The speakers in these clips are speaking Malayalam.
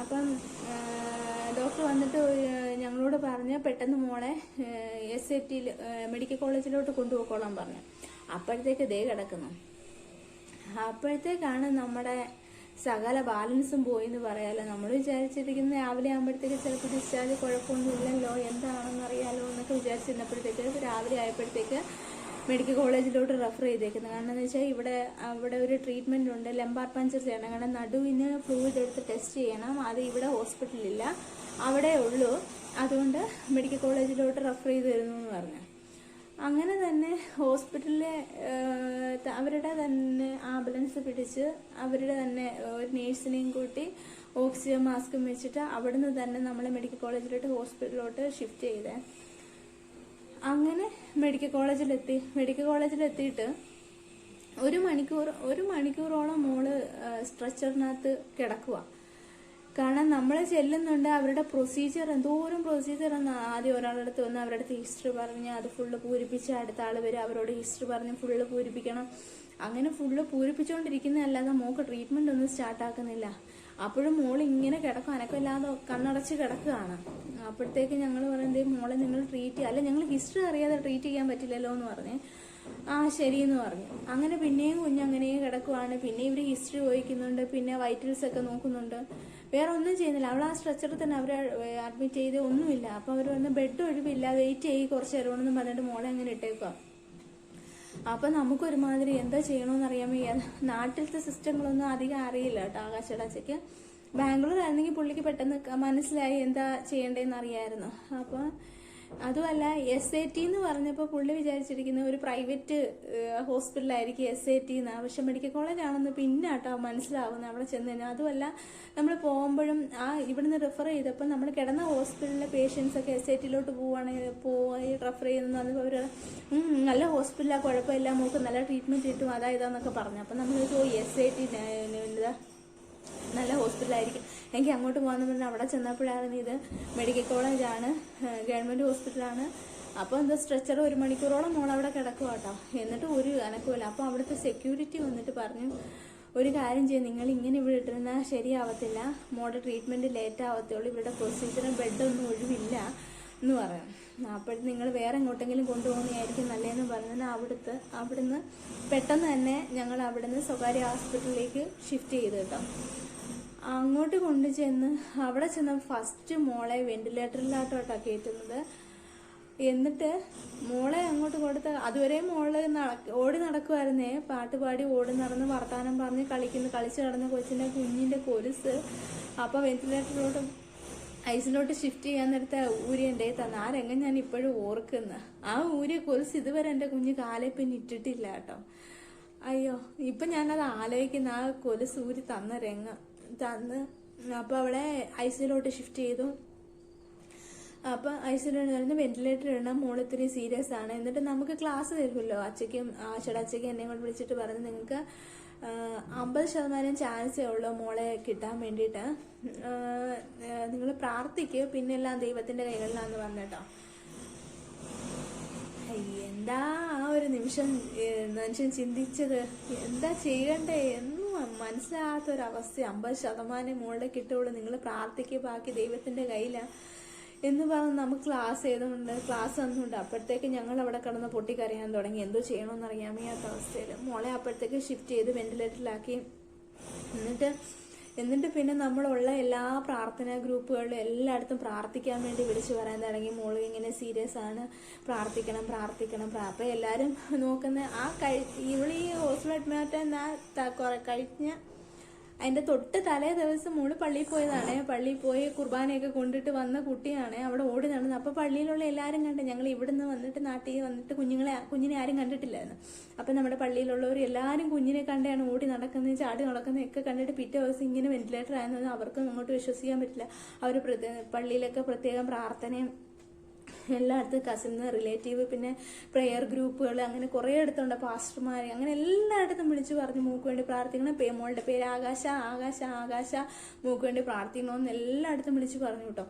അപ്പം ഡോക്ടർ വന്നിട്ട് ഞങ്ങളോട് പറഞ്ഞ് പെട്ടെന്ന് മോളെ എസ് എ ടിയിൽ മെഡിക്കൽ കോളേജിലോട്ട് കൊണ്ടുപോയിക്കോളാൻ പറഞ്ഞു. അപ്പോഴത്തേക്ക് ദേ കിടക്കുന്നു. അപ്പോഴത്തേക്കാണ് നമ്മുടെ സകല ബാലൻസും പോയി എന്ന് പറയാലോ. നമ്മൾ വിചാരിച്ചിരിക്കുന്ന രാവിലെ ആകുമ്പോഴത്തേക്ക് ചിലപ്പോൾ ഡിസ്ചാർജ് കുഴപ്പമൊന്നുമില്ലല്ലോ എന്താണെന്ന് അറിയാലോ എന്നൊക്കെ വിചാരിച്ചിരുന്നപ്പോഴത്തേക്ക് രാവിലെ ആയപ്പോഴത്തേക്ക് മെഡിക്കൽ കോളേജിലോട്ട് റെഫർ ചെയ്തേക്കുന്നത്. കാരണം എന്ന് വെച്ചാൽ ഇവിടെ അവിടെ ഒരു ട്രീറ്റ്മെന്റ് ഉണ്ട്. ലെമ്പാർ പഞ്ചർ ചെയ്യണം. കാരണം നടുവിന് ഫ്ലൂയിഡ് എടുത്ത് ടെസ്റ്റ് ചെയ്യണം. അത് ഇവിടെ ഹോസ്പിറ്റലില്ല അവിടെ ഉള്ളൂ. അതുകൊണ്ട് മെഡിക്കൽ കോളേജിലോട്ട് റെഫർ ചെയ്ത് തരുന്നു എന്ന് പറഞ്ഞു. അങ്ങനെ തന്നെ ഹോസ്പിറ്റലിലെ അവരുടെ തന്നെ ആംബുലൻസ് പിടിച്ച് അവരുടെ തന്നെ ഒരു നേഴ്സിനെയും കൂട്ടി ഓക്സിജൻ മാസ്കും വെച്ചിട്ട് അവിടുന്ന് തന്നെ നമ്മളെ മെഡിക്കൽ കോളേജിലോട്ട് ഹോസ്പിറ്റലിലോട്ട് ഷിഫ്റ്റ് ചെയ്തേ. മെഡിക്കൽ കോളേജിലെത്തി മെഡിക്കൽ കോളേജിലെത്തിയിട്ട് ഒരു മണിക്കൂർ ഒരു മണിക്കൂറോളം മോൾ സ്ട്രെച്ചറിനകത്ത് കിടക്കുക കാരണം നമ്മൾ ചെല്ലുന്നുണ്ട് അവരുടെ പ്രൊസീജിയർ എന്തോരം പ്രൊസീജിയർ എന്ന് ആദ്യം ഒരാളുടെ അടുത്ത് വന്ന് അവരുടെ അടുത്ത് ഹിസ്റ്ററി പറഞ്ഞ് അത് ഫുള്ള് പൂരിപ്പിച്ച് അടുത്ത ആൾ വരും അവരോട് ഹിസ്റ്ററി പറഞ്ഞ് ഫുള്ള് പൂരിപ്പിക്കണം. അങ്ങനെ ഫുള്ള് പൂരിപ്പിച്ചുകൊണ്ടിരിക്കുന്നതല്ലാതെ മോക്ക് ട്രീറ്റ്മെന്റ് ഒന്നും സ്റ്റാർട്ട് ആക്കുന്നില്ല. അപ്പോഴും മോൾ ഇങ്ങനെ കിടക്കും അനക്കമില്ലാതെ കണ്ണടച്ച് കിടക്കുകയാണ്. അപ്പോഴത്തേക്ക് ഞങ്ങൾ പറയുന്നത് മോളെ നിങ്ങൾ ട്രീറ്റ് അല്ല ഞങ്ങൾ ഹിസ്റ്ററി അറിയാതെ ട്രീറ്റ് ചെയ്യാൻ പറ്റില്ലല്ലോ എന്ന് പറഞ്ഞ്. ആ ശരി എന്ന് പറഞ്ഞു. അങ്ങനെ പിന്നെയും കുഞ്ഞ് അങ്ങനെ കിടക്കുവാണ്. പിന്നെ ഇവർ ഹിസ്റ്ററി ചോദിക്കുന്നുണ്ട് പിന്നെ വൈറ്റൽസ് ഒക്കെ നോക്കുന്നുണ്ട്. വേറെ ഒന്നും ചെയ്യുന്നില്ല. അവൾ ആ സ്ട്രെച്ചറിൽ തന്നെ അവരെ അഡ്മിറ്റ് ചെയ്ത് ഒന്നുമില്ല. അപ്പോൾ അവർ വന്ന് ബെഡ് ഒഴിവില്ല വെയിറ്റ് ചെയ്ത് കുറച്ച് നേരമെന്ന് പറഞ്ഞിട്ട് മോളെ അങ്ങനെ ഇട്ടേക്കുക അപ്പൊ നമുക്കൊരുമാതിരി എന്താ ചെയ്യണമെന്ന് അറിയാൻ വയ്യ. നാട്ടിലത്തെ സിസ്റ്റങ്ങളൊന്നും അധികം അറിയില്ല കേട്ടോ ആകാശടാച്ചയ്ക്ക് ബാംഗ്ലൂർ ആയിരുന്നെങ്കിൽ പുള്ളിക്ക് പെട്ടെന്ന് മനസ്സിലായി എന്താ ചെയ്യേണ്ടതെന്ന് അറിയായിരുന്നു അപ്പൊ അതുമല്ല എസ് എ ടി എന്ന് പറഞ്ഞപ്പോൾ പുള്ളി വിചാരിച്ചിരിക്കുന്ന ഒരു പ്രൈവറ്റ് ഹോസ്പിറ്റലായിരിക്കും എസ് എ ടി എന്ന് പക്ഷെ മെഡിക്കൽ കോളേജ് ആണെന്ന് പിന്നെ കേട്ടോ മനസ്സിലാവുന്നത് അവിടെ ചെന്ന് കഴിഞ്ഞാൽ അതുമല്ല നമ്മൾ പോകുമ്പോഴും ആ ഇവിടുന്ന് റെഫർ ചെയ്തപ്പോൾ നമ്മൾ കിടന്ന ഹോസ്പിറ്റലിലെ പേഷ്യൻസ് ഒക്കെ എസ് ഐ ടിയിലോട്ട് പോവുകയാണെങ്കിൽ പോയി റെഫർ ചെയ്യുന്നു അത് അവർ നല്ല ഹോസ്പിറ്റലാണ് കുഴപ്പമില്ല നമുക്ക് നല്ല ട്രീറ്റ്മെന്റ് കിട്ടും അതായതാന്നൊക്കെ പറഞ്ഞു അപ്പം നമ്മൾ ചോദിച്ചു എസ് ഐ ടി നല്ല ഹോസ്പിറ്റലായിരിക്കും. എനിക്ക് അങ്ങോട്ട് പോകാന്ന് പറഞ്ഞാൽ അവിടെ ചെന്നപ്പോഴാണ് ഇത് മെഡിക്കൽ കോളേജാണ് ഗവൺമെന്റ് ഹോസ്പിറ്റലാണ്. അപ്പോൾ എന്താ സ്ട്രെച്ചർ ഒരു മണിക്കൂറോളം മോൾ അവിടെ കിടക്കുക കേട്ടോ എന്നിട്ട് ഒരു അനക്കുമില്ല അപ്പോൾ അവിടുത്തെ സെക്യൂരിറ്റി വന്നിട്ട് പറഞ്ഞു ഒരു കാര്യം ചെയ്യും നിങ്ങൾ ഇങ്ങനെ ഇവിടെ ഇട്ടിരുന്നാൽ ശരിയാവത്തില്ല. മോളുടെ ട്രീറ്റ്മെന്റ് ലേറ്റ് ആവത്തുള്ളൂ. ഇവരുടെ പ്രൊസീജിയറും ബെഡൊന്നും ഒഴിവില്ല. എന്ന് പറയാം. അപ്പോൾ നിങ്ങൾ വേറെ എങ്ങോട്ടെങ്കിലും കൊണ്ടുപോകുന്നതായിരിക്കും നല്ലതെന്ന് പറഞ്ഞാൽ അവിടുത്തെ അവിടുന്ന് പെട്ടെന്ന് തന്നെ ഞങ്ങൾ അവിടുന്ന് സ്വകാര്യ ഹോസ്പിറ്റലിലേക്ക് ഷിഫ്റ്റ് ചെയ്ത് കേട്ടോ. അങ്ങോട്ട് കൊണ്ടു ചെന്ന് അവിടെ ചെന്ന് ഫസ്റ്റ് മോളെ വെന്റിലേറ്ററിലാട്ടോട്ടാ കയറ്റുന്നത് എന്നിട്ട് മോളെ അങ്ങോട്ട് കൊടുത്ത് അതുവരെ മോളെ ഓടി നടക്കുമായിരുന്നേ പാട്ട് പാടി ഓടി നടന്ന് വർത്താനം പറഞ്ഞ് കളിക്കുന്ന. കളിച്ച് നടന്ന കൊച്ചിന്റെ കുഞ്ഞിന്റെ കൊലുസ്. അപ്പൊ വെന്റിലേറ്ററിലോട്ട് ഐസിലോട്ട് ഷിഫ്റ്റ് ചെയ്യാൻ നേരത്തെ ഊരി എന്റെ തന്ന. ആ രംഗം ഞാൻ ഇപ്പോഴും ഓർക്കുന്ന. ആ ഊരിയ കൊലുസ് ഇതുവരെ എന്റെ കുഞ്ഞ് കാലേ പിന്നെ ഇട്ടിട്ടില്ല കേട്ടോ. അയ്യോ ഇപ്പൊ ഞാനത് ആലോചിക്കുന്ന. ആ കൊലുസ് ഊരി തന്ന രംഗം തന്ന്. അപ്പൊ അവിടെ ഐസിലോട്ട് ഷിഫ്റ്റ് ചെയ്തു. അപ്പൊ ഐസിലോട്ട് നടന്ന് വെന്റിലേറ്റർ ഇടണം. മോൾ സീരിയസ് ആണ്. എന്നിട്ട് നമുക്ക് ക്ലാസ് തരുമല്ലോ അച്ഛയ്ക്കും ആശയുടെ അച്ഛയ്ക്കും എന്നെ കൊണ്ട് വിളിച്ചിട്ട് പറഞ്ഞു നിങ്ങൾക്ക് അമ്പത് ശതമാനം ചാൻസേ ഉള്ളൂ മോളെ കിട്ടാൻ വേണ്ടിയിട്ട്. നിങ്ങൾ പ്രാർത്ഥിക്കുക പിന്നെല്ലാം ദൈവത്തിന്റെ കൈകളിലാന്ന് പറഞ്ഞിട്ടോ. എന്താ ആ ഒരു നിമിഷം മനുഷ്യൻ ചിന്തിച്ചത്? എന്താ ചെയ്യണ്ടേ? എന്നും മനസ്സിലാകാത്ത ഒരു അവസ്ഥ അമ്പത് ശതമാനം മോളുടെ കിട്ടുള്ളൂ. നിങ്ങൾ പ്രാർത്ഥിക്കുക ബാക്കി ദൈവത്തിന്റെ കയ്യിലാ. എന്ന് പറഞ്ഞ് നമുക്ക് ക്ലാസ് ചെയ്തുകൊണ്ട് ക്ലാസ് തന്നുകൊണ്ട് അപ്പോഴത്തേക്ക് ഞങ്ങൾ അവിടെ കിടന്ന് പൊട്ടിക്കരയാൻ തുടങ്ങി. എന്തോ ചെയ്യണമെന്ന് അറിയാൻ വയ്യാത്ത അവസ്ഥയിൽ. മോളെ അപ്പോഴത്തേക്ക് ഷിഫ്റ്റ് ചെയ്ത് വെന്റിലേറ്ററിലാക്കി എന്നിട്ട് എന്നിട്ട് പിന്നെ നമ്മളുള്ള എല്ലാ പ്രാർത്ഥനാ ഗ്രൂപ്പുകളിലും എല്ലായിടത്തും പ്രാർത്ഥിക്കാൻ വേണ്ടി വിളിച്ചു പറയാൻ തുടങ്ങി. മോൾ ഇങ്ങനെ സീരിയസ് ആണ്. പ്രാർത്ഥിക്കണം പ്രാർത്ഥിക്കണം. അപ്പം എല്ലാരും നോക്കുന്ന ആ കഴി ഇവളീ ഹോസ്പിറ്റൽ ത- കുറെ കഴിഞ്ഞ അതിന്റെ തൊട്ട് തലേ ദിവസം മോൾ പള്ളിയിൽ പോയതാണ്. പള്ളിയിൽ പോയി കുർബാനയൊക്കെ കൊണ്ടിട്ട് വന്ന കുട്ടിയാണ്. അവിടെ ഓടി നടന്നത് അപ്പൊ പള്ളിയിലുള്ള എല്ലാരും കണ്ട്. ഞങ്ങൾ ഇവിടുന്ന് വന്നിട്ട് നാട്ടിൽ വന്നിട്ട് കുഞ്ഞുങ്ങളെ കുഞ്ഞിനെ ആരും കണ്ടിട്ടില്ലായിരുന്നു. അപ്പൊ നമ്മുടെ പള്ളിയിലുള്ളവർ എല്ലാരും കുഞ്ഞിനെ കണ്ടാണ് ഓടി നടക്കുന്നത് ചാടി നടക്കുന്നത് ഒക്കെ കണ്ടിട്ട് പിറ്റേ ദിവസം ഇങ്ങനെ വെന്റിലേറ്റർ ആയെന്ന് അവർക്കും അങ്ങോട്ട് വിശ്വസിക്കാൻ പറ്റില്ല. അവർ പള്ളിയിലൊക്കെ പ്രത്യേകം പ്രാർത്ഥനയും എല്ലായിടത്തും കസിന് റിലേറ്റീവ് പിന്നെ പ്രെയർ ഗ്രൂപ്പുകൾ അങ്ങനെ കുറേ ഇടത്തുണ്ട് പാസ്റ്റർമാർ അങ്ങനെ എല്ലായിടത്തും വിളിച്ചു പറഞ്ഞു മൂക്ക് വേണ്ടി പ്രാർത്ഥിക്കണം. പേ മോളുടെ പേര് ആകാശ ആകാശ ആകാശ മൂക്ക് വേണ്ടി പ്രാർത്ഥിക്കണമെന്ന് എല്ലായിടത്തും വിളിച്ചു പറഞ്ഞു കേട്ടോ.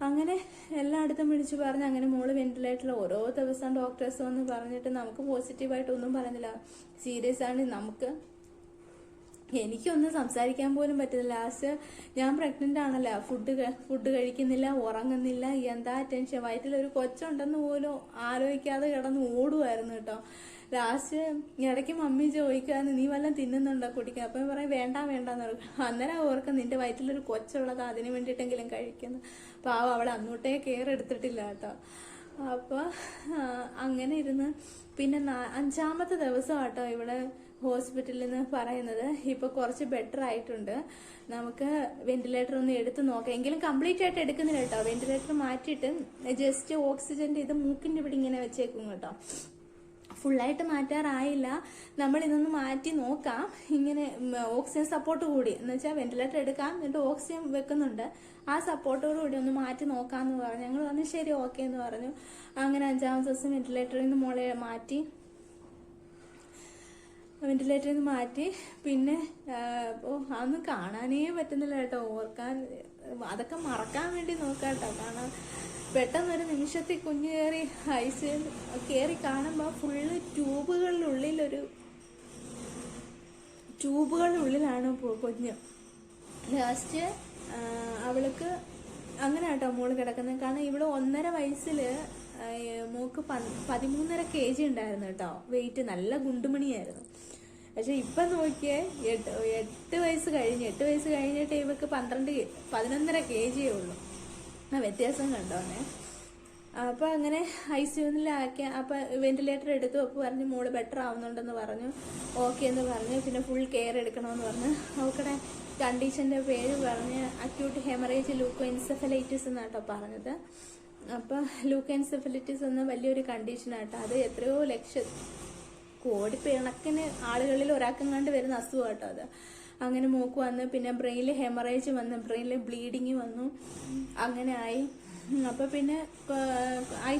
അങ്ങനെ എല്ലായിടത്തും വിളിച്ചു പറഞ്ഞ് അങ്ങനെ മോൾ വെന്റിലേറ്ററിൽ ഓരോ ദിവസം ഡോക്ടേഴ്സ് വന്ന് പറഞ്ഞിട്ട് നമുക്ക് പോസിറ്റീവായിട്ട് ഒന്നും പറഞ്ഞില്ല. സീരിയസ് ആണ്. നമുക്ക് എനിക്കൊന്നും സംസാരിക്കാൻ പോലും പറ്റുന്നില്ല ലാസ്റ്റ് ഞാൻ പ്രഗ്നന്റ് ആണല്ലോ. ഫുഡ് ഫുഡ് കഴിക്കുന്നില്ല ഉറങ്ങുന്നില്ല എന്താ ടെൻഷൻ വയറ്റിലൊരു കൊച്ചുണ്ടെന്ന് പോലും ആലോചിക്കാതെ കിടന്ന് ഓടുമായിരുന്നു കേട്ടോ. ലാസ്റ്റ് ഇടയ്ക്ക് മമ്മി ചോദിക്കാന്ന് നീ വല്ലതും തിന്നുന്നുണ്ടോ കുടിക്കാൻ? അപ്പം പറയും വേണ്ട വേണ്ട എന്ന് പറയും. അന്നേരം ഓർക്കും നിന്റെ വയറ്റിലൊരു കൊച്ചുള്ളത് അതിന് വേണ്ടിയിട്ടെങ്കിലും കഴിക്കുന്നു. പാവം അവൾ അന്നോട്ടേ കെയർ എടുത്തിട്ടില്ല കേട്ടോ അപ്പോൾ അങ്ങനെ ഇരുന്ന്. പിന്നെ അഞ്ചാമത്തെ ദിവസം കേട്ടോ ഇവിടെ ഹോസ്പിറ്റലിൽ നിന്ന് പറയുന്നത് ഇപ്പോൾ കുറച്ച് ബെറ്റർ ആയിട്ടുണ്ട്. നമുക്ക് വെന്റിലേറ്റർ ഒന്ന് എടുത്ത് നോക്കാം. എങ്കിലും കംപ്ലീറ്റ് ആയിട്ട് എടുക്കുന്നില്ല കേട്ടോ. വെന്റിലേറ്റർ മാറ്റിയിട്ട് ജസ്റ്റ് ഓക്സിജന്റെ ഇത് മൂക്കിന്റെ ഇവിടെ ഇങ്ങനെ വെച്ചേക്കും കേട്ടോ. ഫുള്ളായിട്ട് മാറ്റാറായില്ല. നമ്മൾ ഇതൊന്ന് മാറ്റി നോക്കാം. ഇങ്ങനെ ഓക്സിജൻ സപ്പോർട്ട് കൂടി. എന്ന് വെച്ചാൽ വെന്റിലേറ്റർ എടുക്കാം എന്നിട്ട് ഓക്സിജൻ വെക്കുന്നുണ്ട്. ആ സപ്പോർട്ടോട് കൂടി ഒന്ന് മാറ്റി നോക്കാമെന്ന് പറഞ്ഞു. ഞങ്ങൾ പറഞ്ഞു ശരി ഓക്കെ എന്ന് പറഞ്ഞു. അങ്ങനെ അഞ്ചാമത്തെ ദിവസം വെന്റിലേറ്ററിൽ നിന്ന് മോളെ മാറ്റി. വെന്റിലേറ്ററിൽ നിന്ന് മാറ്റി. പിന്നെ അന്ന് കാണാനേ പറ്റുന്നില്ല കേട്ടോ. ഓർക്കാൻ അതൊക്കെ മറക്കാൻ വേണ്ടി നോക്കാം കേട്ടോ. കാരണം പെട്ടെന്നൊരു നിമിഷത്തിൽ കുഞ്ഞു കയറി ഐസ് കയറി കാണുമ്പോൾ ഫുള്ള് ട്യൂബുകളിലുള്ളിലൊരു ട്യൂബുകളുള്ളിലാണ് കുഞ്ഞ്. ലാസ്റ്റ് അവൾക്ക് അങ്ങനെ കേട്ടോ മോൾ കിടക്കുന്നത് കാരണം ഇവിടെ ഒന്നര വയസ്സിൽ മോക്ക് പതിമൂന്നര കെ ജി ഉണ്ടായിരുന്നു കേട്ടോ. വെയിറ്റ് നല്ല ഗുണ്ടുമണിയായിരുന്നു. പക്ഷെ ഇപ്പം നോക്കിയേ എട്ട് എട്ട് വയസ്സ് കഴിഞ്ഞ് എട്ട് വയസ്സ് കഴിഞ്ഞിട്ട് ഇവക്ക് പന്ത്രണ്ട് പതിനൊന്നര കെ ജിയേ ഉള്ളൂ. ആ വ്യത്യാസം കണ്ടോന്നെ അപ്പൊ അങ്ങനെ ഐ സിയുന്നിലാക്കി അപ്പൊ വെന്റിലേറ്റർ എടുത്തു അപ്പൊ പറഞ്ഞു മോൾ ബെറ്റർ ആവുന്നുണ്ടെന്ന് പറഞ്ഞു. ഓക്കെ എന്ന് പറഞ്ഞു. പിന്നെ ഫുൾ കെയർ എടുക്കണമെന്ന് പറഞ്ഞു. അവക്കടെ കണ്ടീഷന്റെ പേര് പറഞ്ഞ് അക്യൂട്ട് ഹെമറേജ് ലൂക്കോ എൻസെഫലൈറ്റിസ് എന്നാട്ടോ പറഞ്ഞത്. അപ്പൊ ലൂക്കൻസെഫലിറ്റിസ് എന്ന വലിയൊരു കണ്ടീഷനായിട്ട് അത് എത്രയോ ലക്ഷം പിണക്കിന് ആളുകളിൽ ഒരാൾക്കും കണ്ട് വരുന്ന അസുഖം കേട്ടോ അത്. അങ്ങനെ മൂക്ക് വന്ന് പിന്നെ ബ്രെയിനിൽ ഹെമറേജ് വന്ന് ബ്രെയിനിൽ ബ്ലീഡിങ് വന്നു. അങ്ങനെ ആയി. അപ്പോൾ അപ്പൊ പിന്നെ ഐ